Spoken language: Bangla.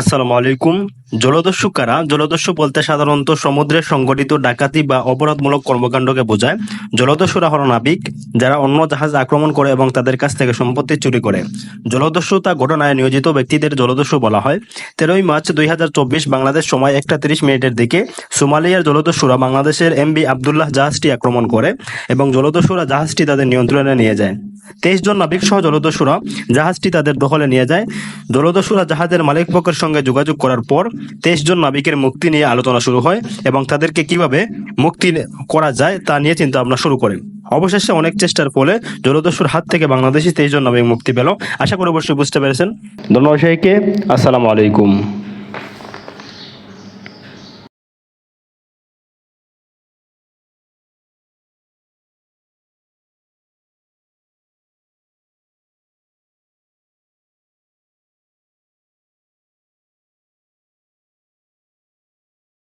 আসসালামু আলাইকুম। জলদস্যু কারা জলদস্যু বলতে সাধারণত সমুদ্রে সংগঠিত ডাকাতি বা অপরাধমূলক কর্মকাণ্ডকে বোঝায়। জলদস্যুরা হল নাবিক, যারা অন্য জাহাজ আক্রমণ করে এবং তাদের কাছ থেকে সম্পত্তি চুরি করে। জলদস্যুতা ঘটনায় নিয়োজিত ব্যক্তিদের জলদস্যু বলা হয়। তেরোই মার্চ দুই হাজার চব্বিশ বাংলাদেশ সময় একটা তিরিশ মিনিটের দিকে সোমালিয়ার জলদস্যুরা বাংলাদেশের এমবি আবদুল্লাহ জাহাজটি আক্রমণ করে এবং জলদস্যুরা জাহাজটি তাদের নিয়ন্ত্রণে নিয়ে যায়। তেইশ জন নাবিক সহ জলদস্যুরা জাহাজটি তাদের দখলে নিয়ে যায়। জলদস্যুরা জাহাজের মালিক পক্ষের সঙ্গে যোগাযোগ করার পর তেইশ জন নাবিকের মুক্তি নিয়ে আলোচনা শুরু হয় এবং তাদেরকে কীভাবে মুক্তি করা যায় তা নিয়ে চিন্তা ভাবনা শুরু করে। অবশেষে অনেক চেষ্টার ফলে জলদস্যুর হাত থেকে বাংলাদেশি তেইশ জন নাবিক মুক্তি পেল। আশা করি অবশ্যই বুঝতে পেরেছেন। ধন্যবাদ সবাইকে আসসালামু আলাইকুম।